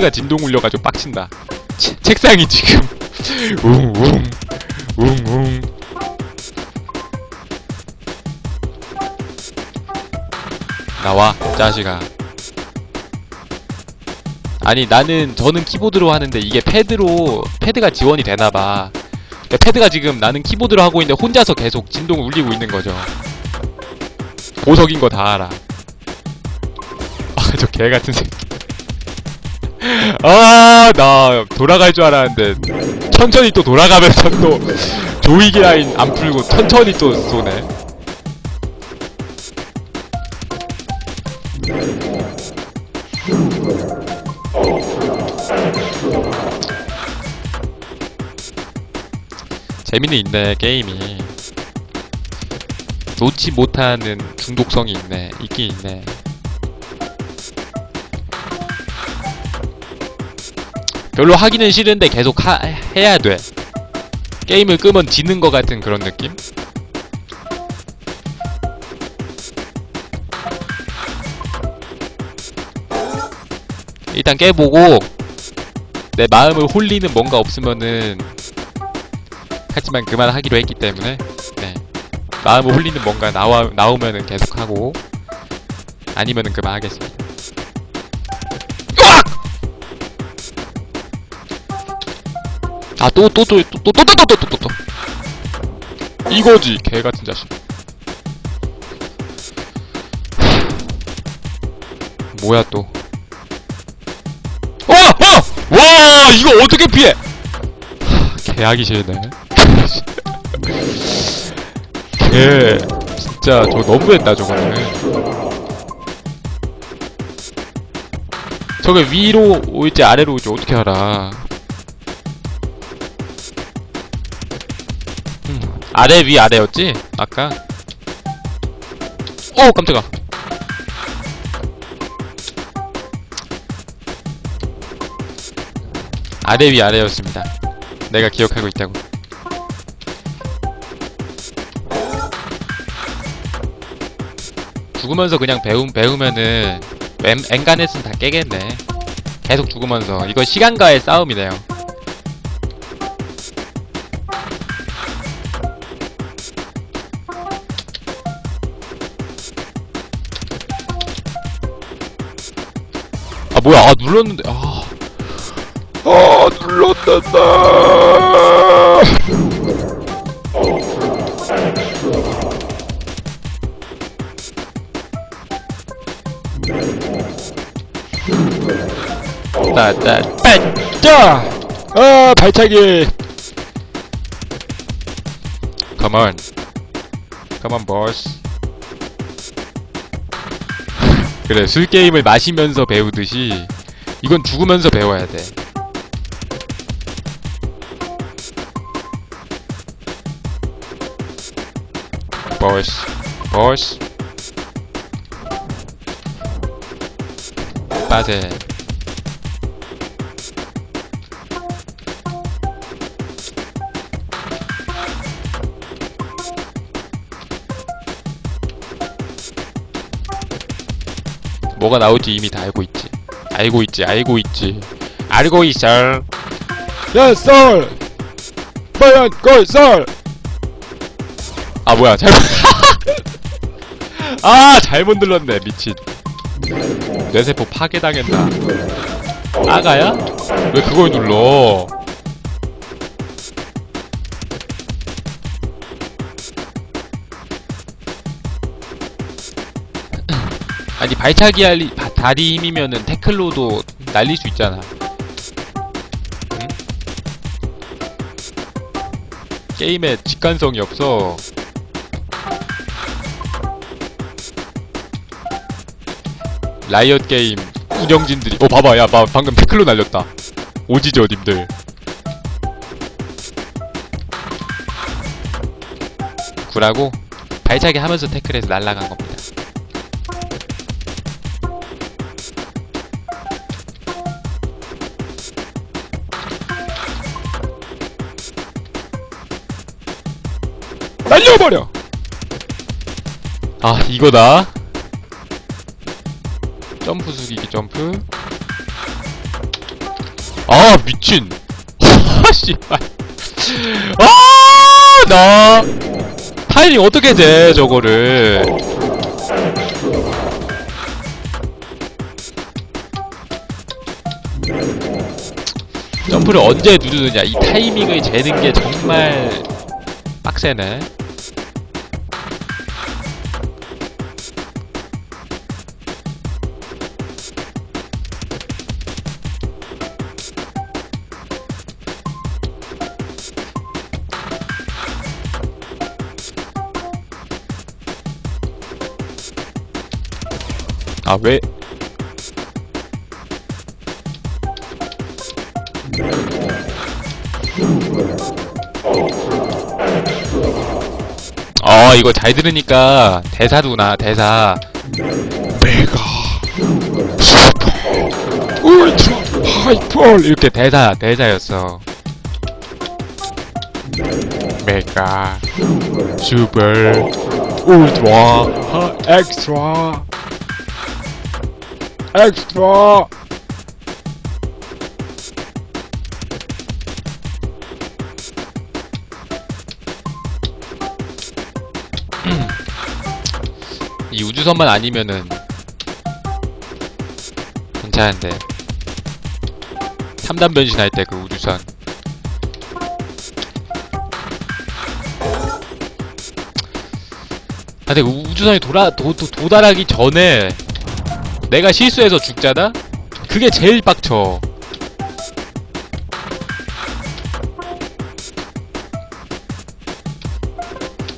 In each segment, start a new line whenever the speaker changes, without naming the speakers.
가 진동 울려가지고 빡친다. 치- 책상이 지금 웅웅 웅웅. 나와 자식아. 아니 나는 저는 키보드로 하는데 이게 패드로 패드가 지원이 되나봐. 그러니까 패드가 지금 나는 키보드로 하고 있는데 혼자서 계속 진동 울리고 있는 거죠. 보석인 거 다 알아. 아 저 개 같은 새끼. 아, 나 돌아갈 줄 알았는데 천천히 또 돌아가면서 또 조이기 라인 안 풀고 천천히 또 쏘네. 재미는 있네 게임이 놓지 못하는 중독성이 있네 있긴 있네 별로 하기는 싫은데 계속 하, 해야 돼. 게임을 끄면 지는 것 같은 그런 느낌? 일단 깨보고 내 마음을 홀리는 뭔가 없으면은 하지만 그만하기로 했기 때문에 네. 마음을 홀리는 뭔가 나와, 나오면은 계속하고 아니면은 그만하겠습니다. 아, 또, 또, 또, 또, 또, 또, 또, 또, 또, 또, 또, 또. 이거지, 개 같은 자식. 뭐야, 또. 어! 어! 와, 이거 어떻게 피해! 하, 개하기 싫네. 개, 진짜, 저 너무했다, 저거는. 저게 위로 올지 아래로 올지 어떻게 알아. 아래 위 아래였지? 아까? 오 깜짝아. 아래 위 아래였습니다. 내가 기억하고 있다고. 죽으면서 그냥 배움, 배우면은 웬, 엔간했으면 다 깨겠네. 계속 죽으면서. 이거 시간과의 싸움이네요 뭐야 아 눌렀는데 아, 아 눌렀단다. 따따 빠짜 아 발차기. Come on. Come on boss 그래 술 게임을 마시면서 배우듯이 이건 죽으면서 배워야 돼. 버스, 버스, 빠세. 뭐가 나올지 이미 다 알고 있지. 알고 있지, 알고 있지. 알고 있어. 야, 썰! 걸, 썰! 아, 뭐야, 잘못. 아, 잘못 눌렀네, 미친. 뇌세포 파괴당했나. 아가야? 왜 그걸 눌러? 아니 발차기 할 바- 다리 힘이면은 태클로도 날릴 수 있잖아. 응? 게임에 직관성이 없어. 라이엇 게임 운영진들이 어 봐봐 야 봐, 방금 태클로 날렸다. 오지죠 님들. 구라고 발차기 하면서 태클에서 날라간 겁니다. 날려버려! 아, 이거다. 점프 숙이기 점프. 아 미친 아 씨발 아나 타이밍 어떻게 돼 저거를 점프를 언제 누르느냐 이 타이밍을 재는 게 정말 빡세네 아 왜? 어 이거 잘 들으니까 대사도나 대사. 메가 슈퍼 울트라 하이펄 이렇게 대사 대사였어. 메가 슈퍼 울트라 하 엑스트라 엑스트라 이 우주선만 아니면은 괜찮은데. 3단 변신할 때 그 우주선. 아 근데 그 우주선이 돌아 도, 도, 도달하기 전에 내가 실수해서 죽잖아? 그게 제일 빡쳐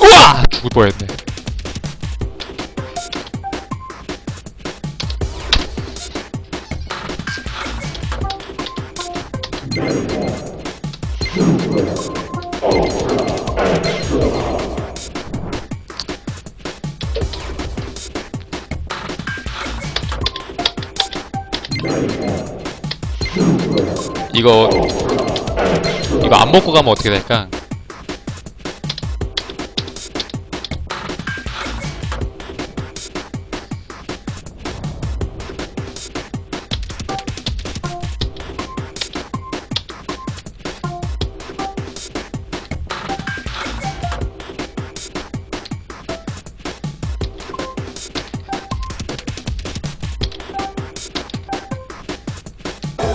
우와! 죽을 뻔했네 이거 이거 안 먹고 가면 어떻게 될까?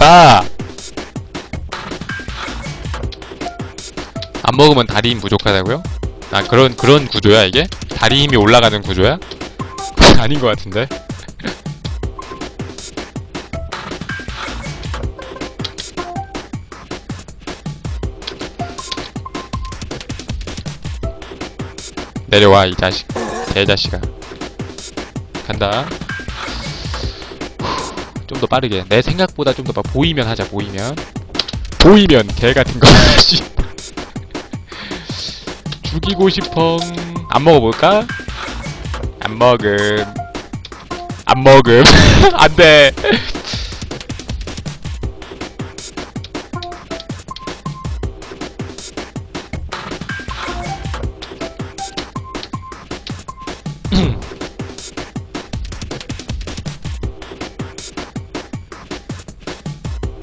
아! 먹으면 다리 힘 부족하다고요? 아 그런 그런 구조야 이게? 다리 힘이 올라가는 구조야? 아닌 것 같은데. 내려와 이 자식 개자식아 간다 좀 더 빠르게 내 생각보다 좀 더 보이면 하자 보이면 보이면 개 같은 거 씨. 죽이고 싶어 안 먹어볼까? 안 먹음 안 먹음 안 돼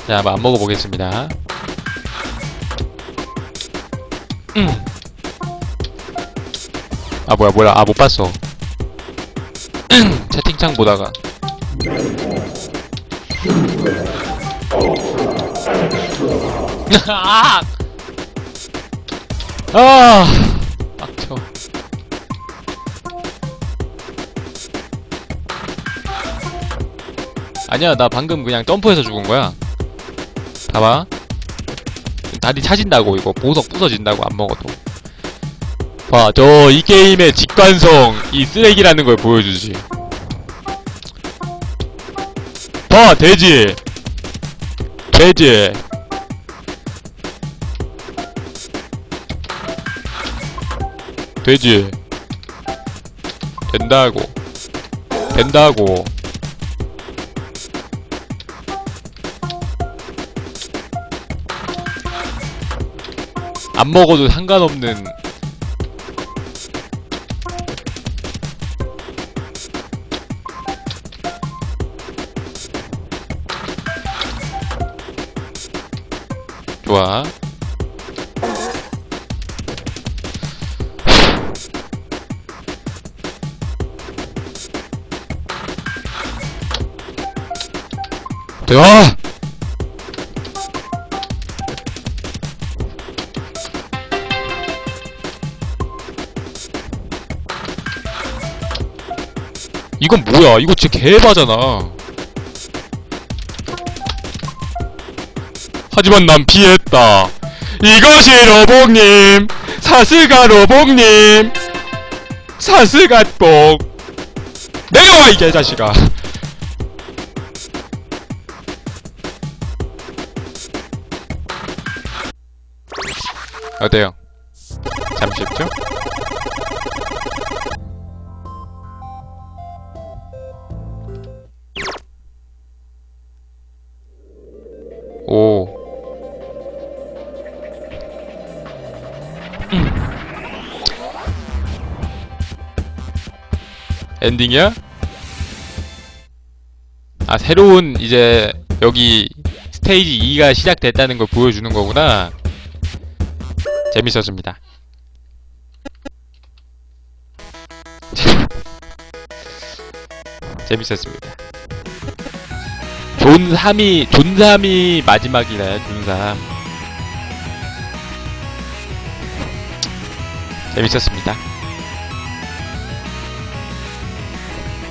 자, 한번 안 먹어보겠습니다. 음. 아, 뭐야, 뭐야. 아, 못 봤어. 채팅창 보다가. 아! 아! 빡쳐. 아니야, 나 방금 그냥 점프해서 죽은 거야. 봐봐. 다리 차진다고, 이거. 보석 부서진다고, 안 먹어도. 봐, 저, 이 게임의 직관성, 이 쓰레기라는 걸 보여주지. 봐, 돼지! 돼지! 돼지. 된다고. 된다고. 안 먹어도 상관없는 좋아. 야! 이건 뭐야? 이거 진짜 개바잖아. 하지만 난 피했다. 이것이 로복님! 사스가 로복님! 사스가 복! 내려와, 이 개자식아! 어때요? 잠시 쉽죠? 엔딩이야? 아, 새로운 이제 여기 스테이지 2가 시작됐다는 걸 보여주는 거구나. 재밌었습니다. 재밌었습니다. 존 3이, 존 3이 마지막이네, 존 3. 재밌었습니다.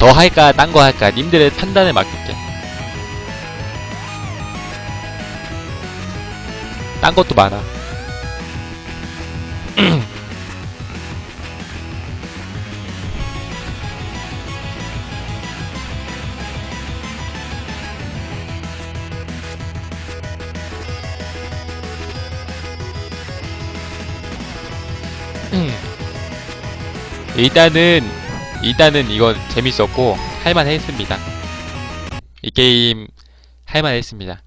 더 할까, 딴 거 할까, 님들의 판단에 맡길게. 딴 것도 많아. 일단은 일단은 이건 재밌었고 할만했습니다. 이 게임 할만했습니다.